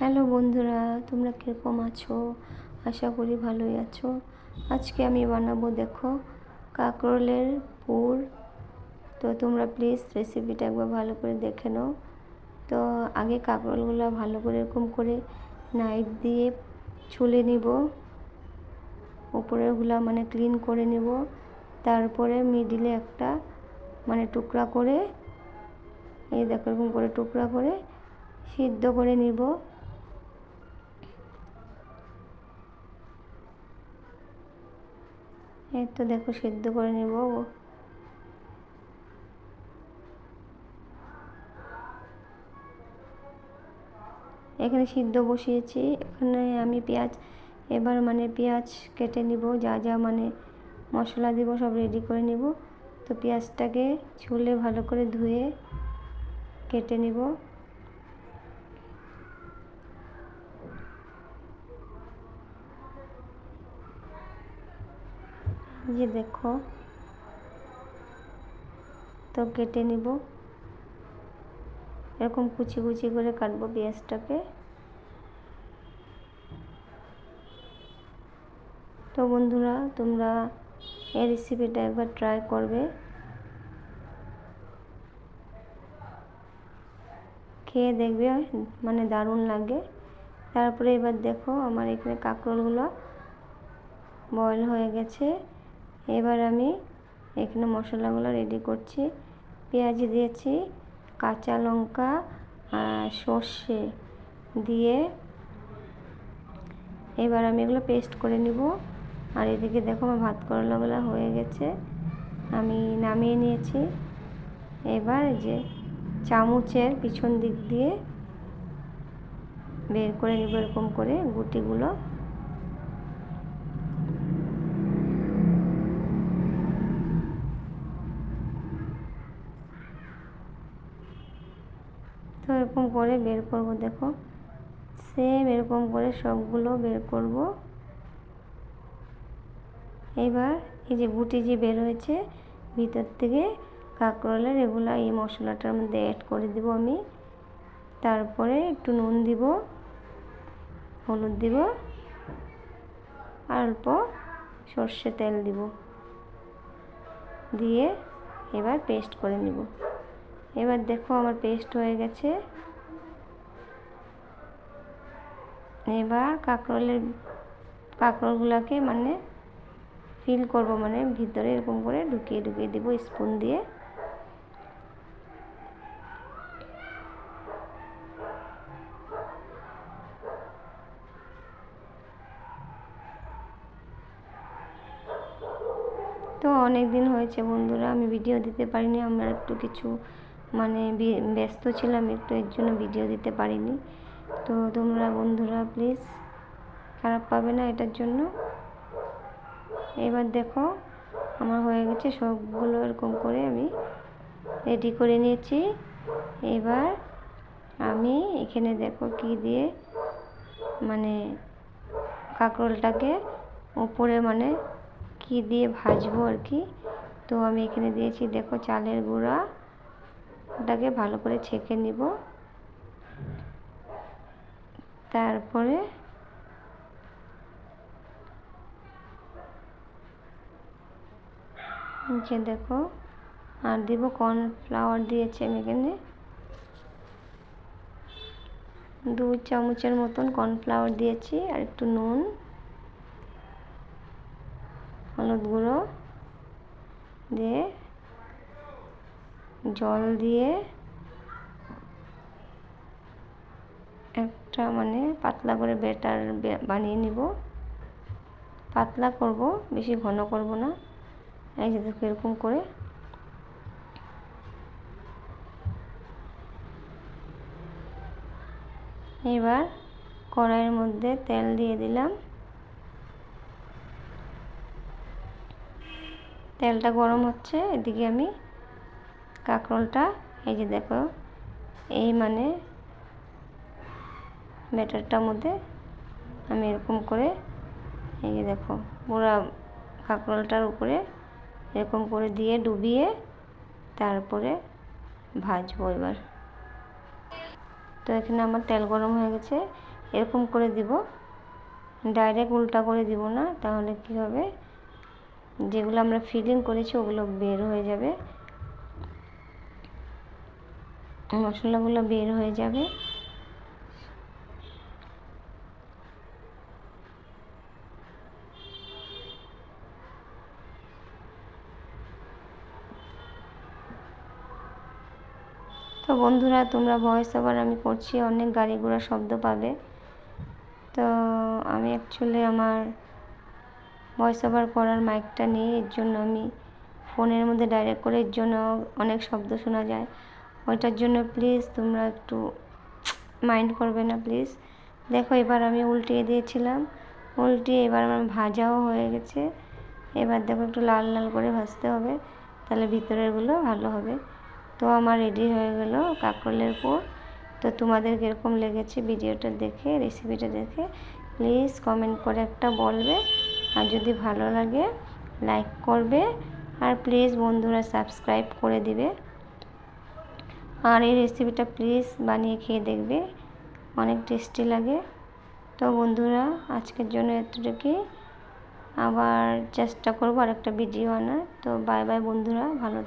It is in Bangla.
হ্যালো বন্ধুরা, তোমরা কীরকম আছো? আশা করি ভালোই আছো। আজকে আমি বানাবো দেখো কাঁকরোলের পুর। তো তোমরা প্লিজ রেসিপিটা একবার ভালো করে দেখে নাও। তো আগে কাঁকরোলগুলো ভালো করে এরকম করে নাইফ দিয়ে ছুলে নিব। উপরেরগুলো মানে ক্লিন করে নিব। তারপরে মিডিলে একটা মানে টুকরা করে, এই দেখো এরকম করে টুকরা করে সিদ্ধ করে নিব। এই তো দেখো সিদ্ধ করে নেব। এখানে সিদ্ধ বসিয়েছি। এখানে আমি পেঁয়াজ, এবার মানে পেঁয়াজ কেটে নিব। যা যা মানে মশলা দিব সব রেডি করে নিব। তো পেঁয়াজটাকে ছুলে ভালো করে ধুয়ে কেটে নিব। যে দেখো তো কেটে নিব এরকম কুচি কুচি করে কাটবো পেঁয়াজটাকে তো বন্ধুরা তোমরা এই রেসিপিটা একবার ট্রাই করবে খেয়ে দেখবে মানে দারুণ লাগে তারপরে এবার দেখো আমার এখানে কাঁকরোলগুলো বয়েল হয়ে গেছে এবার আমি এখানে মশলাগুলো রেডি করছি। পেঁয়াজ দিয়েছি, কাঁচা লঙ্কা সর্ষে দিয়ে। এবার আমি এগুলো পেস্ট করে নিব। আর এদিকে দেখো আমার ভাত করলাগুলো হয়ে গেছে। আমি নামিয়ে নিয়েছি। এবার যে চামচের পিছন দিক দিয়ে বের করে নেব এরকম করে গুটিগুলো। তো এরকম করে বের করব, দেখো। সেম এরকম করে সবগুলো বের করব। এবার এই যে গুটি যে বের হয়েছে, ভিতর থেকে কাঁকরোলের এগুলো এই মশলাটার মধ্যে অ্যাড করে দিব আমি। তারপরে একটু নুন দিব, হলুদ দিব আর অল্প সর্ষে তেল দিব। দিয়ে এবার পেস্ট করে নিব। এবার দেখো আমার পেস্ট হয়ে গেছে। এবার কাঁকরোলের, কাঁকরোলগুলোকে মানে ফিল করব মানে ভিতরে এরকম করে ঢুকিয়ে ঢুকিয়ে দিব স্পুন দিয়ে। তো অনেক দিন হয়েছে বন্ধুরা, আমি ভিডিও দিতে পারিনি, আমরা একটু কিছু মানে ব্যস্ত ছিলাম, একটু এর জন্য ভিডিও দিতে পারিনি। তো তোমরা বন্ধুরা প্লিজ খারাপ পাবে না এটার জন্য। এবার দেখো, আমার হয়ে গেছে সবগুলো এরকম করে আমি রেডি করে নিয়েছি। এবার আমি এখানে দেখো কি দিয়ে মানে কাঁকরোলটাকে উপরে মানে কি দিয়ে ভাজবো আর কি। তো আমি এখানে দিয়েছি দেখো চালের গুঁড়া। ওটাকে ভালো করে ছেঁকে নিব। তারপরে নিচে দেখো, আর দিব কর্নফ্লাওয়ার দিয়েছি আমি এখানে। দু চামচের মতন কর্নফ্লাওয়ার দিয়েছি, আর একটু নুন, হলুদ গুঁড়ো দিয়ে জল দিয়ে একটা মানে পাতলা করে ব্যাটার বানিয়ে নিব। পাতলা করব, বেশি ঘন করব না। এই যে এরকম করে। এবার কড়াইয়ের মধ্যে তেল দিয়ে দিলাম। তেলটা গরম হচ্ছে, এদিকে আমি কাঁকরোলটা, এই যে দেখো, এই মানে ব্যাটারটার মধ্যে আমি এরকম করে, এই যে দেখো, পুরো কাঁকরোলটার উপরে এরকম করে দিয়ে ডুবিয়ে তারপরে ভাজবো এবার। তো এখানে আমার তেল গরম হয়ে গেছে, এরকম করে দিব। ডাইরেক্ট উল্টা করে দিব না, তাহলে কি হবে? যেগুলো আমরা ফিলিং করেছি, ওগুলো বের হয়ে যাবে। মশলাগুলো বের হয়ে যাবে। তো বন্ধুরা, তোমরা ভয়েস ওভার আমি করছি, অনেক গাড়ি ঘোড়া শব্দ পাবে। তো আমি অ্যাকচুয়ালি আমার ভয়েস ওভার করার মাইকটা নেই, এর জন্য আমি ফোনের মধ্যে ডাইরেক্ট করে, এর জন্য অনেক শব্দ শোনা যায়। ওইটার জন্য প্লিজ তোমরা একটু মাইন্ড করবে না প্লিজ দেখো এবার আমি উল্টিয়ে দিয়েছিলাম, উল্টিয়ে এবার আমার ভাজাও হয়ে গেছে। এবার দেখো একটু লাল লাল করে ভাজতে হবে, তাহলে ভিতরেরগুলো ভালো হবে। তো আমার রেডি হয়ে গেল কাঁকরোলের পোর। তো তোমাদের কীরকম লেগেছে ভিডিওটা দেখে রেসিপিটা দেখে প্লিজ কমেন্ট করে একটা বলবে। আর যদি ভালো লাগে লাইক করবে। আর প্লিজ বন্ধুরা সাবস্ক্রাইব করে দিবে। আর এই রেসিপিটা প্লিজ বানিয়ে খেয়ে দেখবে। অনেক টেস্টি লাগে। তো বন্ধুরা, আজকের জন্য এতটুকুই। আবার চেষ্টা করব আরেকটা ভিডিও আনার। তো বাই বাই বন্ধুরা, ভালো থাকো